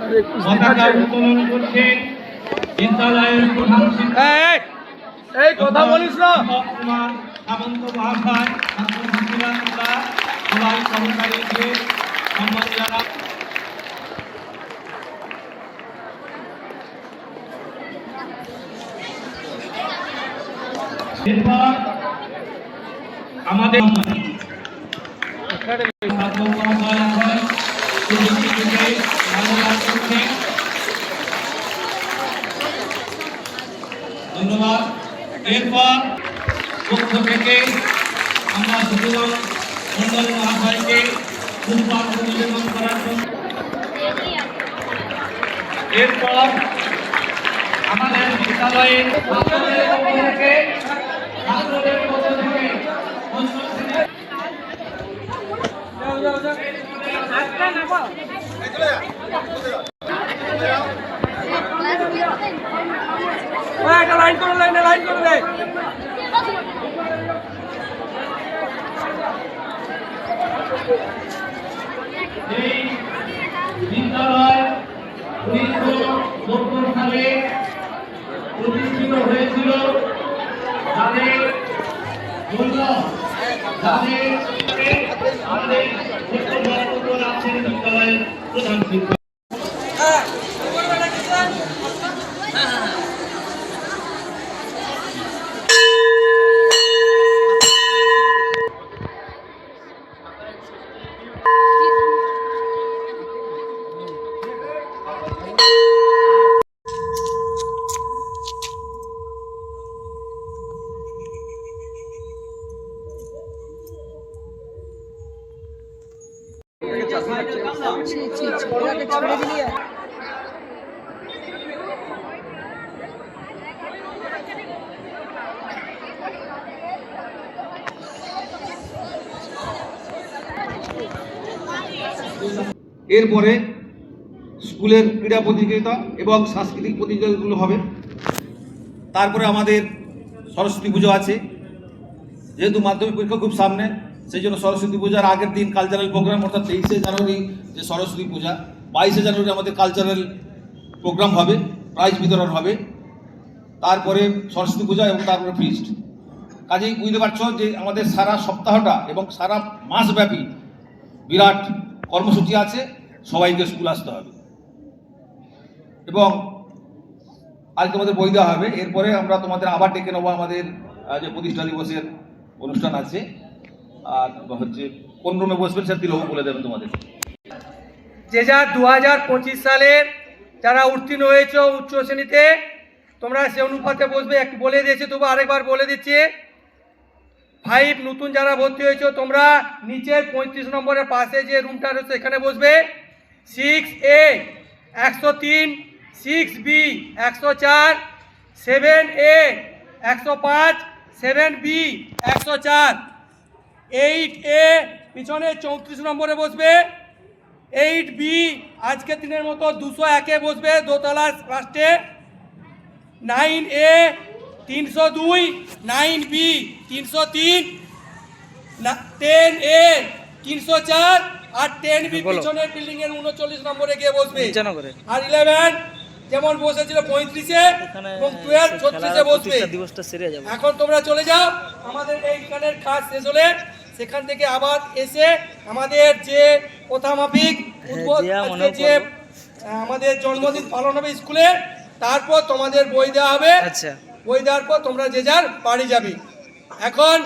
পতাকা উত্তোলন করছেন বিদ্যালয়ের প্রধান শিক্ষক এই কথা বলিস না। কুমার সামন্ত মহাশয় ছাত্রছাত্রীরা তোমরা সবাই সহকারীকে সম্মান জানান এরপর আমাদের ছাত্র মহাশয় ধন্যবাদ। এরপর পক্ষ থেকে আমরা সুতরাং মন্ডল মহাশয়কে পুষ্পার্ঘ নিবেদন করার জন্য। এরপর আমাদের বিদ্যালয়ের ছাত্রদের পক্ষ থেকে একটা লাইন করে লাইনে লাইন করে দে এই বিদ্যালয় উনিশশো সত্তর সালে প্রতিষ্ঠিত হয়েছিল যাদের জন্য যাদের আমাদের বিদ্যালয়ের প্রধান শিক্ষক এরপরে স্কুলের ক্রীড়া প্রতিযোগিতা এবং সাংস্কৃতিক প্রতিযোগিতাগুলো হবে। তারপরে আমাদের সরস্বতী পুজো আছে। যেহেতু মাধ্যমিক পরীক্ষা খুব সামনে সেই জন্য সরস্বতী পূজার আগের দিন কালচারাল প্রোগ্রাম অর্থাৎ তেইশে জানুয়ারি যে সরস্বতী পূজা, বাইশে জানুয়ারি আমাদের কালচারাল প্রোগ্রাম হবে প্রাইজ বিতরণ হবে। তারপরে সরস্বতী পূজা এবং তারপরে ফিস্ট কাজেই বুঝতে পারছ যে আমাদের সারা সপ্তাহটা এবং সারা মাসব্যাপী বিরাট কর্মসূচি আছে, সবাইকে স্কুল আসতে হবে। এবং আজকে আমাদের বই দেওয়া হবে, এরপরে আমরা তোমাদের আবার ডেকে নেব আমাদের যে প্রতিষ্ঠা দিবসের অনুষ্ঠান আছে। আর হচ্ছে কোন রুমে বসবেন সেটা দিলেও বলে দেবেন তোমাদের। যে যা দু হাজার পঁচিশ সালের যারা উত্তীর্ণ হয়েছে উচ্চ শ্রেণীতে, তোমরা সে অনুপাতে বসবে। একটু বলে দিয়েছে, তবু আরেকবার বলে দিচ্ছি। ফাইভ নতুন যারা ভর্তি হয়েছে, তোমরা নিচের পঁয়ত্রিশ নম্বরের পাশে যে রুমটা রয়েছে, এখানে বসবে। সিক্স এ একশো তিন সিক্স বি একশো চার সেভেন এ একশো পাঁচ সেভেন বি একশো চার। এইট এ পিছনে চৌত্রিশ নম্বরে বসবে। এইট বি আজকের দিনের মতো দুশো একে বসবে দোতলা ফার্স্টে নাইন এ তিনশো দুই। নাইন বি তিনশো তিন। টেন এ তিনশো চার। আর টেন বি পিছনের বিল্ডিং এর উনচল্লিশ নম্বরে গিয়ে বসবে। আর ইলেভেন যেমন বসেছিল পঁয়ত্রিশে এবং টুয়েলভ ছত্রিশে বসবে। এখন তোমরা চলে যাও। আমাদের এইখানের কাজ শেষ হলে সেখান থেকে আবার এসে আমাদের যে কথা মাফিক মনেও যে আমাদের জন্মদিন পালন হবে স্কুলে তারপর তোমাদের বই দেওয়া হবে। আচ্ছা। বই দেওয়ার পর তোমরা যে যার বাড়ি যাবে। এখন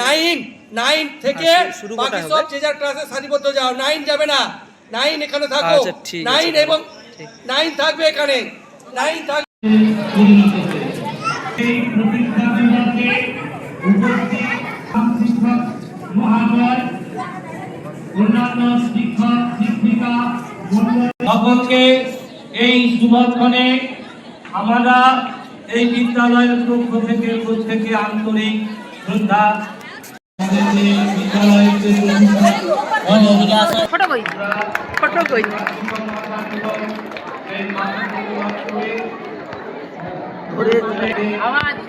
নাইন নাইন থেকে হ্যাঁ, বাকি সব যে যার ক্লাসে সারিবদ্ধ যাও। নাইন যাবে না। নাইন এখানে থাকো। আচ্ছা, ঠিক নাইন এবং নাইন থাকবে এখানে। নাইন থাকবে পরিণত হয়েছে এই প্রতিষ্ঠা বিভাগে উপস্থিত শিক্ষক মহাশয় অন্যান্য শিক্ষক শিক্ষিকা সকলকে এই শুভক্ষণে আমরা এই বিদ্যালয়ের পক্ষ থেকে প্রত্যেকে আন্তরিক শ্রদ্ধা আমাদের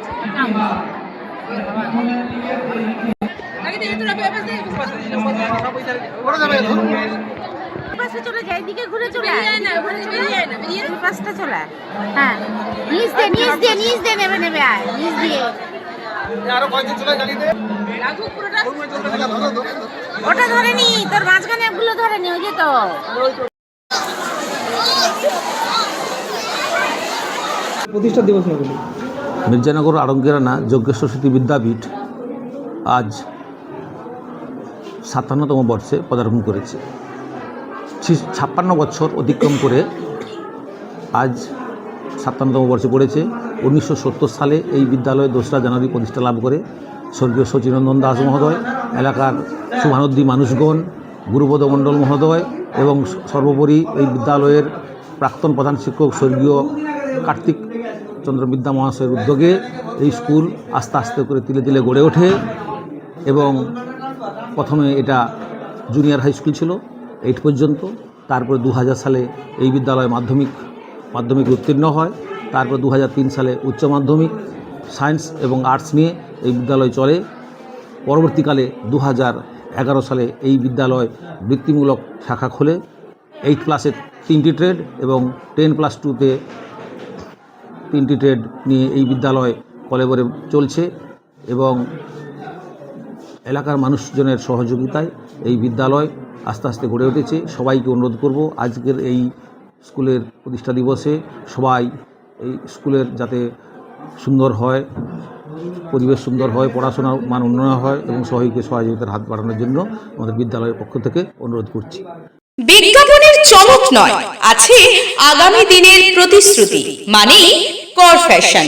পাশে চলে যায় এদিকে ঘুরে চলে আয়। না ঘুরে চলে যায় না বেরিয়ে পাশটা চলে হ্যাঁ নিচ দিয়ে নিচ দিয়ে নিচ দিয়ে নেবে নেবে আয় নিচ দিয়ে। ওটা ধরে নি তোর মাঝখানে ধরে নি ওই যে তো। প্রতিষ্ঠা দিবস মির্জানগর আরঙ্গেরানা যজ্ঞেশ্বর স্মৃতি বিদ্যাপীঠ আজ সাতান্নতম বর্ষে পদার্পণ করেছে। ছাপ্পান্ন বছর অতিক্রম করে আজ সাতান্নতম বর্ষে পড়েছে। উনিশশো সত্তর সালে এই বিদ্যালয়ে দোসরা জানুয়ারি প্রতিষ্ঠা লাভ করে স্বর্গীয় সচিনন্দন দাস মহোদয়, এলাকার শুভানুদ্দি মানুষগণ, গুরুপদ মণ্ডল মহোদয় এবং সর্বোপরি এই বিদ্যালয়ের প্রাক্তন প্রধান শিক্ষক স্বর্গীয় কার্তিক চন্দ্র বিদ্যা মহাশয়ের উদ্যোগে এই স্কুল আস্তে আস্তে করে তিলে তিলে গড়ে ওঠে এবং প্রথমে এটা জুনিয়র হাই স্কুল ছিল এইট পর্যন্ত। তারপরে দু হাজার সালে এই বিদ্যালয় মাধ্যমিক মাধ্যমিক উত্তীর্ণ হয়। তারপর দু হাজার তিন সালে উচ্চ মাধ্যমিক সায়েন্স এবং আর্টস নিয়ে এই বিদ্যালয় চলে। পরবর্তীকালে দু এগারো সালে এই বিদ্যালয় বৃত্তিমূলক শাখা খোলে। এইট ক্লাসে তিনটি ট্রেড এবং টেন প্লাস টুতে তিনটি ট্রেড নিয়ে এই বিদ্যালয় কলেবরে চলছে এবং এলাকার মানুষজনের সহযোগিতায় এই বিদ্যালয় আস্তে আস্তে গড়ে উঠেছে। সবাইকে অনুরোধ করব, আজকের এই স্কুলের প্রতিষ্ঠা দিবসে সবাই এই স্কুলের যাতে সুন্দর হয়, পরিবেশ সুন্দর হয়, পড়াশোনার মান উন্নয়ন হয় এবং সবাইকে সহযোগিতার হাত বাড়ানোর জন্য আমাদের বিদ্যালয়ের পক্ষ থেকে অনুরোধ করছি। বিজ্ঞাপনের চমক নয়, আছে আগামী দিনের প্রতিশ্রুতি মানে কর ফ্যাশন